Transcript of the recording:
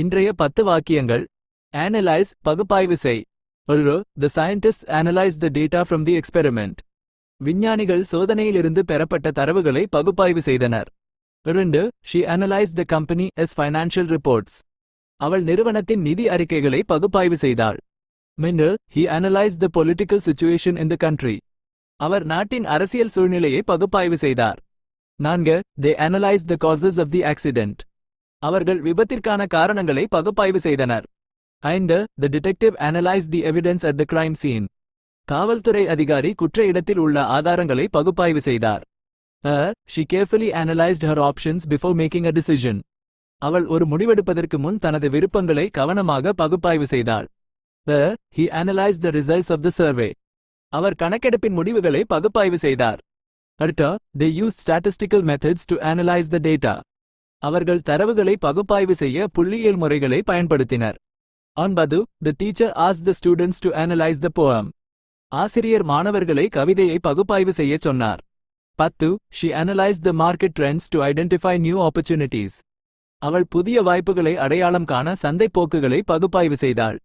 இன்றைய பத்து வாக்கியங்கள். அனலைஸ் பகுப்பாய்வு செய். ஒரு the scientist analyse the data from the experiment விஞ்ஞானிகள் சோதனையிலிருந்து பெறப்பட்ட தரவுகளை பகுப்பாய்வு செய்தனர். இரண்டு she analyse the company's financial reports அவள் நிறுவனத்தின் நிதி அறிக்கைகளை பகுப்பாய்வு செய்தாள். மின்னு he analyse the political situation in the country அவர் நாட்டின் அரசியல் சூழ்நிலையை பகுப்பாய்வு செய்தார். நான்கு they analyse the causes of the accident அவர்கள் விபத்திற்கான காரணங்களை பகுப்பாய்வு செய்தனர். ஐந்து the detective analyse the evidence at the crime scene காவல்துறை அதிகாரி குற்ற இடத்தில் உள்ள ஆதாரங்களை பகுப்பாய்வு செய்தார். அ she carefully analysed her options before making a decision அவள் ஒரு முடிவெடுப்பதற்கு முன் தனது விருப்பங்களை கவனமாக பகுப்பாய்வு செய்தாள். த he analyse the results of the survey அவர் கணக்கெடுப்பின் முடிவுகளை பகுப்பாய்வு செய்தார். அடுத்த they use statistical methods to analyse the data அவர்கள் தரவுகளை பகுப்பாய்வு செய்ய புள்ளியியல் முறைகளை பயன்படுத்தினர். ஒன்பது the teacher as the students to analyse the poem ஆசிரியர் மாணவர்களை கவிதையை பகுப்பாய்வு செய்யச் சொன்னார். பத்து she analyse the market trends to identify new opportunities அவள் புதிய வாய்ப்புகளை அடையாளம் காண சந்தைப் போக்குகளை பகுப்பாய்வு செய்தாள்.